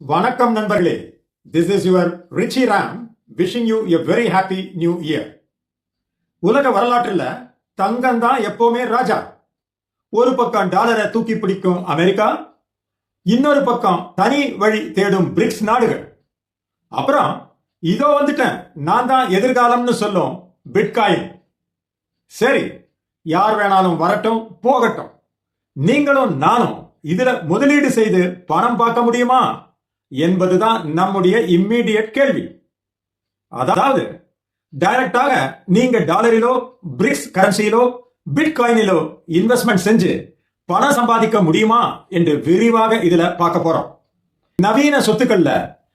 வணக்கம் நண்பர்களே. This is your Richie Ram wishing you a very happy new year உலக வரலாற்றில் தங்கம் தான் எப்பவுமே ராஜா. ஒரு பக்கம் டாலரை தூக்கி பிடிக்கும் அமெரிக்கா இன்னொரு பக்கம் தனி வழி தேடும் பிரிக்ஸ் நாடுகள். அப்புறம் இதோ வந்துட்டேன் நான் தான் எதிர்காலம்னு சொல்லும் பிட்காயின் சரி யார் வேணாலும் வரட்டும் போகட்டும். நீங்களும் நானும் இதுல முதலீடு செய்து பணம் பார்க்க முடியுமா? என்பதுதான் நம்முடைய இம்மீடியட் கேள்வி. அதாவது டைரக்டாக நீங்க டாலரிலோ பிரிக்ஸ் கரன்சியிலோ பிட்காயினிலோ இன்வெஸ்ட்மெண்ட் செஞ்சு பணம் சம்பாதிக்க முடியுமா என்று விரிவாக இதுல பார்க்க போறோம். நவீன சொத்துக்கள்ல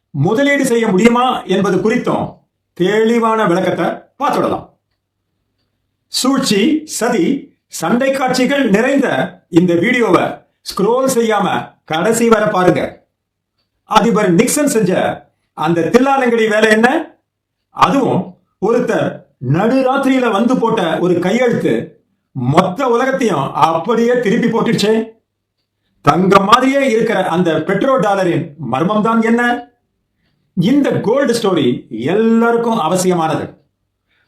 முதலீடு செய்ய முடியுமா என்பது குறித்தும் தெளிவான விளக்கத்தை பார்த்துடலாம். சூழ்ச்சி சதி சண்டை காட்சிகள் நிறைந்த இந்த வீடியோவை ஸ்க்ரோல் செய்யாம கடைசி வர பாருங்க. அதிபர் நிக்சன் செஞ்ச அந்த தில்லாலங்கடி வேலை என்ன? அதுவும் ஒருத்தர் நடுராத்திரியில வந்து போட்ட ஒரு கையெழுத்து மொத்த உலகத்தையும் அப்படியே திருப்பி போட்டுடுச்சே. தங்க மாதிரியே இருக்கிற அந்த பெட்ரோ டாலரின் மர்மம் தான் என்ன? இந்த கோல்டு ஸ்டோரி எல்லாருக்கும் அவசியமானது.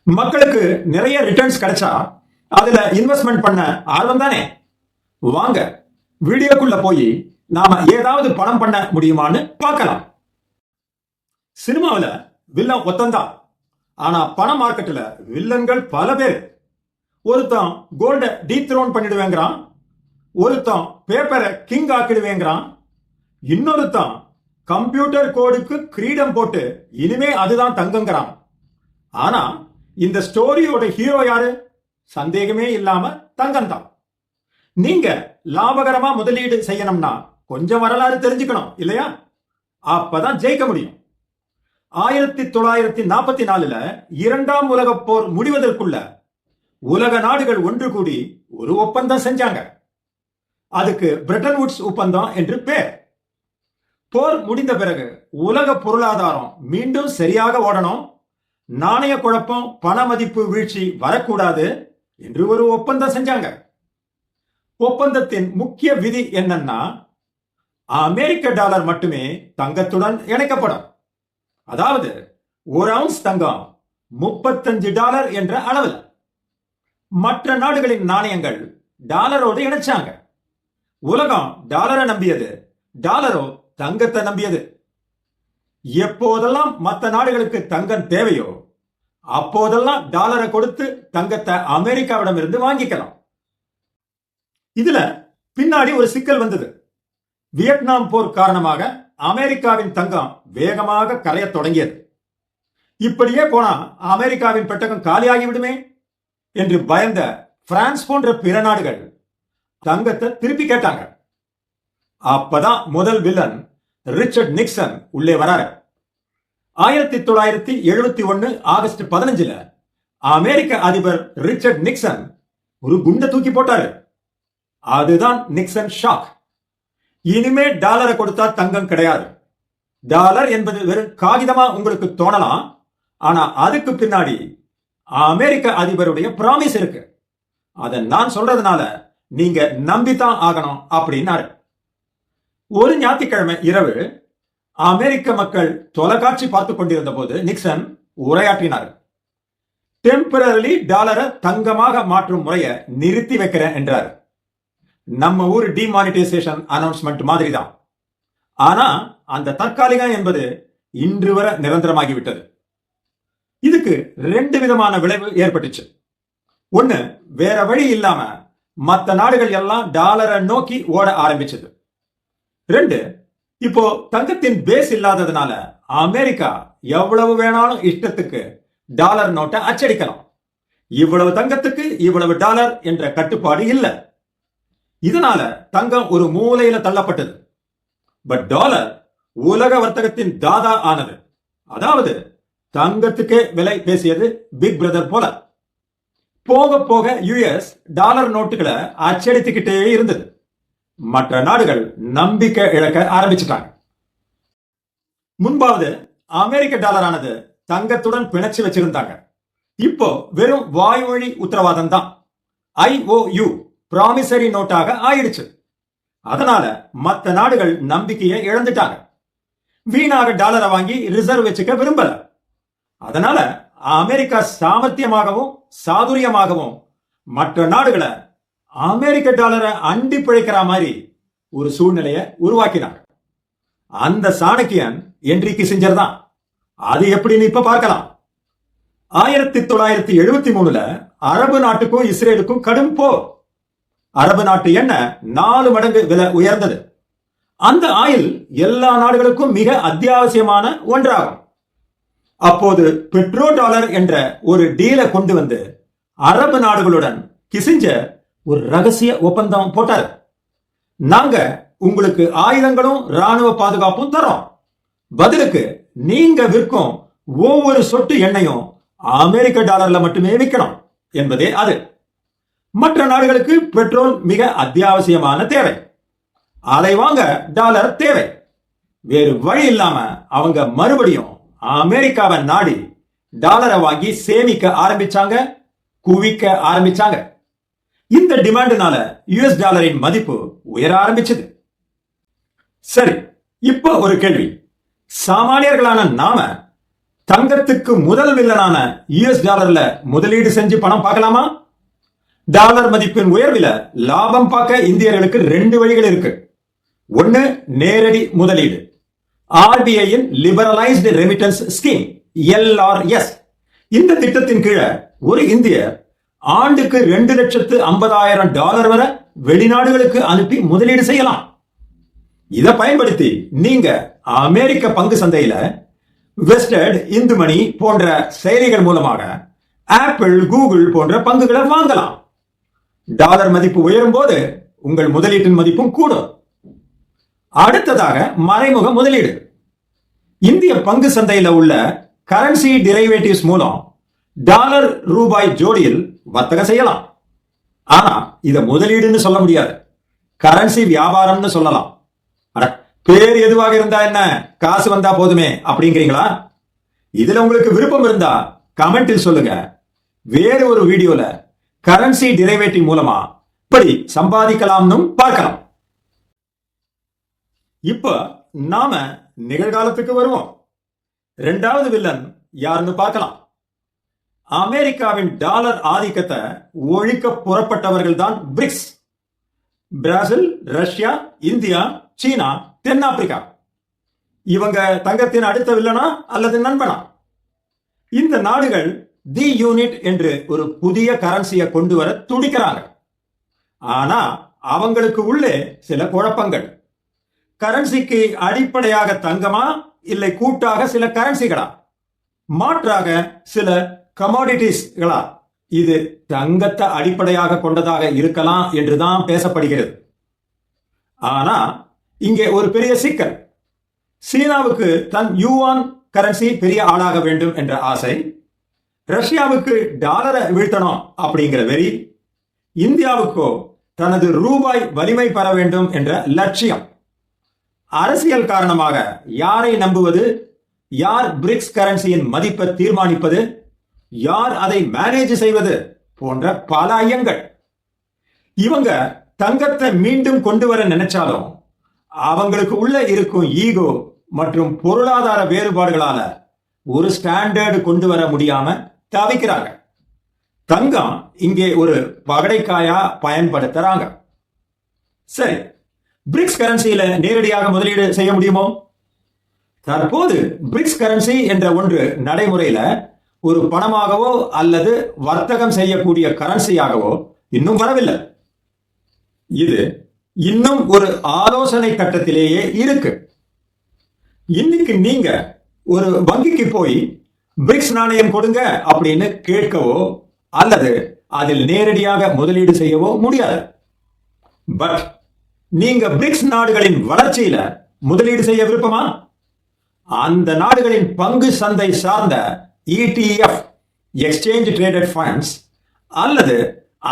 மக்களுக்கு நிறைய ரிட்டர்ன்ஸ் கிடைச்சா அதுல இன்வெஸ்ட்மெண்ட் பண்ண ஆர்வம் தானே? வாங்க வீடியோக்குள்ள போய் நாம ஏதாவது பணம் பண்ண முடியுமான்னு பார்க்கலாம். சினிமாவில் வில்லன் ஒத்தந்தான் ஆனா பண மார்க்கெட்டில் வில்லன்கள் பல பேர். ஒருத்தன் கோல்ட டீத்ரோன் பண்ணிடுவேங்கிறான். ஒருத்தன் பேப்பரை கிங் ஆக்கிடுவேங்கிறான். இன்னொருத்தன் கம்ப்யூட்டர் கோடுக்கு கிரீடம் போட்டு இனிமே அதுதான் தங்கங்கிறான். ஆனா இந்த ஸ்டோரியோட ஹீரோ யாரு? சந்தேகமே இல்லாம தங்கம் தான் நீங்க லாபகரமா முதலீடு செய்யணும்னா கொஞ்சம் வரலாறு தெரிஞ்சுக்கணும் இல்லையா? அப்பதான் ஜெயிக்க முடியும். ஆயிரத்தி தொள்ளாயிரத்தி நாற்பத்தி நாலுல இரண்டாம் உலக போர் முடிவதற்குள்ள உலக நாடுகள் ஒன்று கூடி ஒரு ஒப்பந்தம் செஞ்சாங்க. அதுக்கு பிரிட்டன் வுட்ஸ் ஒப்பந்தம் என்று பேர். போர் முடிந்த பிறகு உலக பொருளாதாரம் மீண்டும் சரியாக ஓடணும். நாணய குழப்பம் பண மதிப்பு வீழ்ச்சி வரக்கூடாது என்று ஒரு ஒப்பந்தம் செஞ்சாங்க. ஒப்பந்தத்தின் முக்கிய விதி என்னன்னா அமெரிக்க டாலர் மட்டுமே தங்கத்துடன் இணைக்கப்படும். அதாவது ஒரு அவுன்ஸ் தங்கம் முப்பத்தஞ்சு டாலர் என்ற அளவில். மற்ற நாடுகளின் நாணயங்கள் டாலரோடு இணைச்சாங்க. உலகம் டாலரை நம்பியது டாலரோ தங்கத்தை நம்பியது. எப்போதெல்லாம் மற்ற நாடுகளுக்கு தங்கம் தேவையோ அப்போதெல்லாம் டாலரை கொடுத்து தங்கத்தை அமெரிக்காவிடம் இருந்து வாங்கிக்கலாம். இதுல பின்னாடி ஒரு சிக்கல் வந்தது. வியட்நாம் போர் காரணமாக அமெரிக்காவின் தங்கம் வேகமாக கரைய தொடங்கியது. இப்படியே போனா அமெரிக்காவின் பெட்டகம் காலியாகிவிடுமே என்று பயந்த பிரான்ஸ் போன்ற பிற நாடுகள் தங்கத்தை திருப்பி கேட்டாங்க. அப்பதான் முதல் வில்லன் ரிச்சர்ட் நிக்சன் உள்ளே வராரு. ஆயிரத்தி தொள்ளாயிரத்தி எழுபத்தி ஒன்னு ஆகஸ்ட் பதினஞ்சுல அமெரிக்க அதிபர் ரிச்சர்ட் நிக்சன் ஒரு குண்டை தூக்கி போட்டாரு. அதுதான் நிக்சன் ஷாக். இனிமே டாலரை கொடுத்தா தங்கம் கிடையாது. டாலர் என்பது வெறும் காகிதமா உங்களுக்கு தோணலாம். ஆனா அதுக்கு பின்னாடி அமெரிக்க அதிபருடைய ப்ராமிஸ் இருக்கு. அதை நான் சொல்றதுனால நீங்க நம்பித்தான் ஆகணும் அப்படின்னாரு. ஒரு ஞாயிற்றுக்கிழமை இரவு அமெரிக்க மக்கள் தொலைக்காட்சி பார்த்து கொண்டிருந்த போது நிக்சன் உரையாற்றினார். டெம்பரரி டாலரை தங்கமாக மாற்றும் முறையை நிறுத்தி வைக்கிறேன் என்றார். நம்ம ஊர் டிமானிட்டைசேஷன் அனௌன்ஸ்மெண்ட் மாதிரி தான் ஆனா அந்த தற்காலிகம் என்பது இன்று வரை நிரந்தரமாகிவிட்டது. இதுக்கு ரெண்டு விதமான விளைவு ஏற்பட்டுச்சு. ஒண்ணு வேற வழி இல்லாம மற்ற நாடுகள் எல்லாம் டாலரை நோக்கி ஓட ஆரம்பிச்சது. ரெண்டு இப்போ தங்கத்தின் பேஸ் இல்லாததுனால அமெரிக்கா எவ்வளவு வேணாலும் இஷ்டத்துக்கு டாலர் நோட்டை அச்சடிக்கலாம். இவ்வளவு தங்கத்துக்கு இவ்வளவு டாலர் என்ற கட்டுப்பாடு இல்லை. இதனால தங்கம் ஒரு மூலையில தள்ளப்பட்டது. பட் டாலர் உலக வர்த்தகத்தின் தாதா ஆனது. அதாவது தங்கத்துக்கே விலை பேசியது பிக் பிரதர் போல. போக போக யுஎஸ் டாலர் நோட்டுகளை அச்சடித்துக்கிட்டே இருந்தது. மற்ற நாடுகள் நம்பிக்கை இழக்க ஆரம்பிச்சிட்டாங்க. முன்பாவது அமெரிக்க டாலரானது தங்கத்துடன் பிணைச்சு வச்சிருந்தாங்க. இப்போ வெறும் வாய்மொழி உத்தரவாதம் தான். ஐஓயு ப்ராமிசரி நோட்டாக ஆயிடுச்சு. அதனால மற்ற நாடுகள் நம்பிக்கையை இழந்துட்டாங்க. வீணாக டாலரை வாங்கி ரிசர்வ் வச்சுக்க விரும்பல. அதனால அமெரிக்கா சாமர்த்தியமாகவும் சாதுரியமாகவும் மற்ற நாடுகளை அமெரிக்க டாலரை அண்டி பிழைக்கிற மாதிரி ஒரு சூழ்நிலையை உருவாக்கினாங்க. அந்த சாணக்கியன் என்றி கிசிஞ்சர் தான். அது எப்படின்னு இப்ப பார்க்கலாம். ஆயிரத்தி தொள்ளாயிரத்தி எழுபத்தி மூணுல அரபு நாட்டுக்கும் இஸ்ரேலுக்கும் கடும் போர். அரபு நாட்டு எண்ணெய் நாலு மடங்கு விலை உயர்ந்தது. அந்த ஆயில் எல்லா நாடுகளுக்கும் மிக அத்தியாவசியமான ஒன்றாகும். அப்போது பெட்ரோ டாலர் என்ற ஒரு டீலை கொண்டு வந்து அரபு நாடுகளுடன் கிசிஞ்சர் ஒரு ரகசிய ஒப்பந்தம் போட்டார். நாங்க உங்களுக்கு ஆயுதங்களும் ராணுவ பாதுகாப்பும் தரோம். பதிலுக்கு நீங்க விற்கும் ஒவ்வொரு சொட்டு எண்ணெயும் அமெரிக்க டாலர்ல மட்டுமே விற்கணும் என்பதே அது. மற்ற நாடுகளுக்கு பெட்ரோல் மிக அத்தியாவசியமான தேவை. அதை வாங்க டாலர் தேவை. வேறு வழி இல்லாம அவங்க மறுபடியும் அமெரிக்காவை நாடி டாலரை வாங்கி சேமிக்க ஆரம்பிச்சாங்க குவிக்க ஆரம்பிச்சாங்க. இந்த டிமாண்டுனால யுஎஸ் டாலரின் மதிப்பு உயர ஆரம்பிச்சது. சரி இப்போ ஒரு கேள்வி. சாமானியர்களான நாம தங்கத்துக்கு முதல் வில்லனான யுஎஸ் டாலர்ல முதலீடு செஞ்சு பணம் பார்க்கலாமா? டாலர் மதிப்பின் உயர்வில லாபம் பார்க்க இந்தியர்களுக்கு ரெண்டு வழிகள் இருக்கு. ஒன்னு நேரடி முதலீடு. ஆர்பிஐயின் லிபரலைஸ்டு ரெமிட்டன்ஸ் ஸ்கீம் எல்ஆர்எஸ் இந்த திட்டத்தின் கீழே ஒரு இந்தியர் ஆண்டுக்கு ரெண்டு லட்சத்து ஐம்பதாயிரம் டாலர் வரை வெளிநாடுகளுக்கு அனுப்பி முதலீடு செய்யலாம். இதை பயன்படுத்தி நீங்க அமெரிக்க பங்கு சந்தையில வெஸ்டர்ட் இந்துமணி போன்ற செயலிகள் மூலமாக ஆப்பிள் கூகுள் போன்ற பங்குகளை வாங்கலாம். டாலர் மதிப்பு உயரும் போது உங்கள் முதலீட்டின் மதிப்பும் கூடும். அடுத்ததாக மறைமுக முதலீடு. இந்திய பங்கு சந்தையில் உள்ள கரன்சி டிரைவேட்டிவ்ஸ் மூலம் டாலர் ரூபாய் ஜோடியில் வர்த்தகம் செய்யலாம். ஆனா இதை முதலீடுன்னு சொல்ல முடியாது. கரன்சி வியாபாரம்னு சொல்லலாம். அட பேர் எதுவாக இருந்தா என்ன? காசு வந்தா போதுமே அப்படிங்கிறீங்களா? இதுல உங்களுக்கு விருப்பம் இருந்தா கமெண்டில் சொல்லுங்க. வேறு ஒரு வீடியோல கரன்சி டிரைவேட்டிவ் மூலமா? இப்படி சம்பாதிக்கலாம்னு பார்க்கலாம். இப்ப நாம நிகழ்காலத்துக்கு வருவோம். ரெண்டாவது வில்லன் யாருன்னு பார்க்கலாம். அமெரிக்காவின் டாலர் ஆதிக்கத்தை ஒழிக்க புறப்பட்டவர்கள் தான் BRICS. Brazil Russia India China தென்னாப்பிரிக்கா. இவங்க தங்கத்தின் அடுத்த வில்லனா அல்லது நண்பனா? இந்த நாடுகள் தி யூனிட் என்று ஒரு புதிய கரன்சியை கொண்டு வர துடிக்கிறாங்க ஆனா அவங்களுக்கு உள்ளே சில குழப்பங்கள். கரன்சிக்கு அடிப்படையாக தங்கமா? இல்லை கூட்டாக சில கரன்சிகளா மாற்றாக சில கமாடிட்டிஸ்களா இது தங்கத்தை அடிப்படையாக கொண்டதாக இருக்கலாம் என்றுதான் பேசப்படுகிறது. ஆனா இங்கே ஒரு பெரிய சிக்கல். சீனாவுக்கு தன் யூவான் கரன்சி பெரிய ஆளாக வேண்டும் என்ற ஆசை ரஷ்யாவுக்கு டாலரை வீழ்த்தணும் அப்படிங்கிற வெறி இந்தியாவுக்கோ தனது ரூபாய் வலிமை பெற வேண்டும் என்ற லட்சியம். அரசியல் காரணமாக யாரை நம்புவது யார் பிரிக்ஸ் கரன்சியின் மதிப்பை தீர்மானிப்பது யார் அதை மேனேஜ் செய்வது போன்ற பல ஐயங்கள். இவங்க தங்கத்தை மீண்டும் கொண்டு வர நினைச்சாலும் அவங்களுக்கு உள்ள இருக்கும் ஈகோ மற்றும் பொருளாதார வேறுபாடுகளால ஒரு ஸ்டாண்டர்டு கொண்டு வர முடியாம தவிக்கிறாங்க. தங்கம் இங்கே ஒரு பகடைக்காயா பயன்படுத்துறாங்க. சரி பிரிக்ஸ் கரன்சியில நேரடியாக முதலீடு செய்ய முடியுமோ? தற்போது பிரிக்ஸ் கரன்சி என்ற ஒன்று நடைமுறையில ஒரு பணமாகவோ அல்லது வர்த்தகம் செய்யக்கூடிய கரன்சியாகவோ இன்னும் வரவில்லை. இது இன்னும் ஒரு ஆலோசனை கட்டத்திலேயே இருக்கு. இன்னைக்கு நீங்க ஒரு வங்கிக்கு போய் பிரிக்ஸ் நாணயம் கொடுங்க அப்படின்னு கேட்கவோ அல்லது அதில் நேரடியாக முதலீடு செய்யவோ முடியாது. பட் நீங்க பிரிக்ஸ் நாடுகளின் வளர்ச்சியில முதலீடு செய்ய விருப்பமா? அந்த நாடுகளின் பங்கு சந்தை சார்ந்த இடிஎஃப் எக்ஸ்சேஞ்ச் ட்ரேடட் ஃபண்ட்ஸ் அல்லது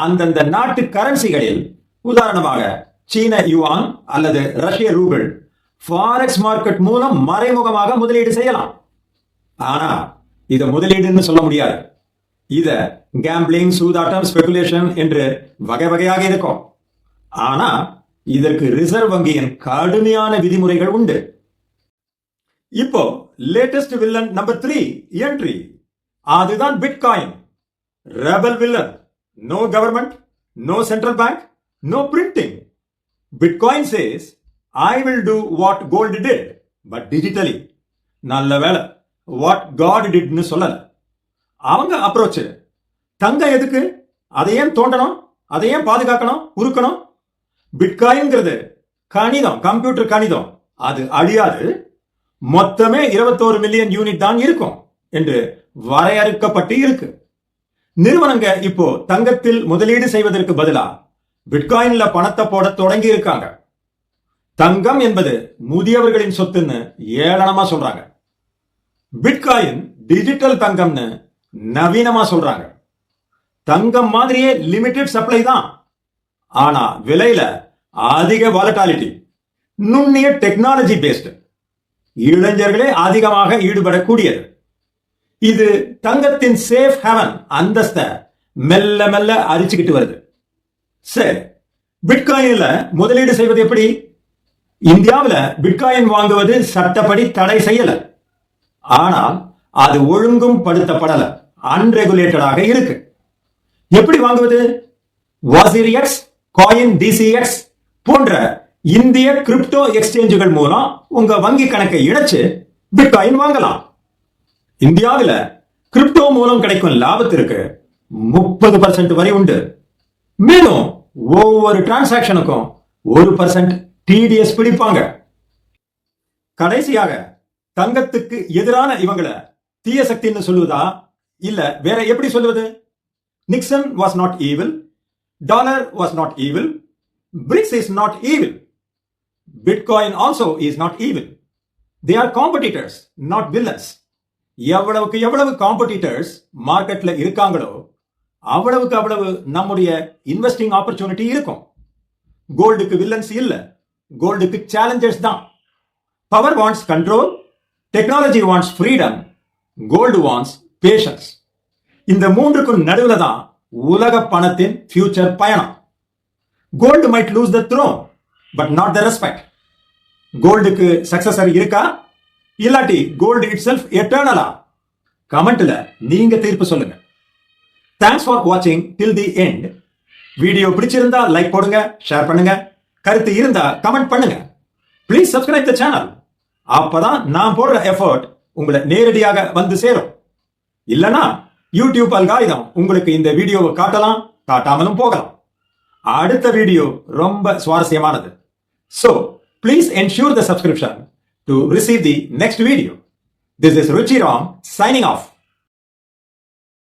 அந்தந்த நாட்டு கரன்சிகளில் உதாரணமாக சீன யுவான் அல்லது ரஷ்ய ரூபிள் ஃபாரெக்ஸ் மார்க்கெட் மூலம் மறைமுகமாக முதலீடு செய்யலாம். ஆனா இதை முதலீடுன்னு சொல்ல முடியாது. இத கேம்பிளிங் சூதாட்டம் ஸ்பெகுலேஷன் என்று வகை வகையாக இருக்கும். ஆனா இதற்கு ரிசர்வ் வங்கியின் கடுமையான விதிமுறைகள் உண்டு. இப்போ latest villain number three entry அதுதான் bitcoin rebel villain no government no central bank no printing bitcoin says I will do what gold did but digitally நல்ல வேலை வாட் காட் டிட்னு சொல்லல. அவங்க அப்ரோச் தங்கம் எதுக்கு? அதை ஏன் தோண்டணும்? அதை ஏன் பாதுகாக்கணும்? உருக்கணும்? பிட்காயின்ங்கிறது கணிதம் கம்ப்யூட்டர் கணிதம். அது அழியாது. மொத்தமே 21 மில்லியன் யூனிட் தான் இருக்கும் என்று வரையறுக்கப்பட்டு இருக்கு. நிறுவனங்க இப்போ தங்கத்தில் முதலீடு செய்வதற்கு பதிலா பிட்காயின்ல பணத்தை போட தொடங்கி இருக்காங்க. தங்கம் என்பது முதியவர்களின் சொத்துன்னு ஏளனமா சொல்றாங்க. பிட்காயின் டிஜிட்டல் தங்கம்னு நவீனமா சொல்றாங்க. தங்கம் மாதிரியே லிமிடெட் சப்ளை தான். ஆனா விலையில அதிக வாலட்டாலிட்டி நுண்ணிய டெக்னாலஜி பேஸ்டு இளைஞர்களே அதிகமாக ஈடுபடக்கூடியது. இது தங்கத்தின் சேஃப் ஹெவன் அந்தஸ்த மெல்ல மெல்ல அரிச்சுக்கிட்டு வருது. சரி பிட்காயின்ல முதலீடு செய்வது எப்படி? இந்தியாவில் பிட்காயின் வாங்குவது சட்டப்படி தடை செய்யலை. ஆனால் அது ஒழுங்கும் படுத்தப்படல. அன்ரெகுலேட்டடாக இருக்கு. எப்படி வாங்குவது? வாசிரியக்ஸ் காயின் டிசிஎக்ஸ் போன்ற இந்திய கிரிப்டோ எக்ஸ்சேஞ்சுகள் மூலம் உங்க வங்கி கணக்கை இணைச்சு பிட்காயின் வாங்கலாம். இந்தியாவில் கிரிப்டோ மூலம் கிடைக்கும் லாபத்திற்கு முப்பது பர்சன்ட் வரை உண்டு. மேலும் ஒவ்வொரு டிரான்சாக்ஷனுக்கும் ஒரு பர்சன்ட் டிடிஎஸ் பிடிப்பாங்க. கடைசியாக தங்கத்துக்கு எதிரான இவங்கள தீய சக்தின்னு சொல்லுவதா இல்ல வேற எப்படி சொல்லுவது? Nixon was not evil dollar was not evil BRICS is not evil bitcoin also is not evil they are competitors not villains எவ்வளவுக்கு எவ்வளவு காம்படிட்டர்ஸ் மார்க்கெட்ல இருக்காங்களோ அவ்வளவுக்கு அவ்வளவு நம்முடைய இன்வெஸ்டிங் ஆப்பர்ச்சுனிட்டி இருக்கும். கோல்டுக்கு வில்லன்ஸ் இல்லை. கோல்டுக்கு சேலஞ்சர்ஸ் தான். Power wants control technology wants freedom gold wants patience இந்த மூன்றுக்கும் நடுவில் தான் உலக பணத்தின் ஃபியூச்சர் பயணம். Gold might lose the throne but not the respect கோல்டுக்கு successor இருக்கா? இல்லாட்டி கோல்டு இட் செல்ஃப் எட்டர்னலா கமெண்ட்ல நீங்க தீர்ப்பு சொல்லுங்க. தேங்க்ஸ் ஃபார் வாட்சிங் டில் தி எண்ட் வீடியோ பிடிச்சிருந்தா லைக் போடுங்க ஷேர் பண்ணுங்க. கருத்து இருந்தா கமெண்ட் பண்ணுங்க. ப்ளீஸ் சப்ஸ்கிரைப் த சேனல் அப்பதான் நான் போடுற எஃபர்ட் உங்களை நேரடியாக வந்து சேரும். இல்லனா யூடியூப் அல்காயுதம் உங்களுக்கு இந்த வீடியோவை காட்டலாம் காட்டாமலும் போகலாம். அடுத்த வீடியோ ரொம்ப சுவாரஸ்யமானது. So please ensure the subscription to receive the next video this is Ruchiram signing off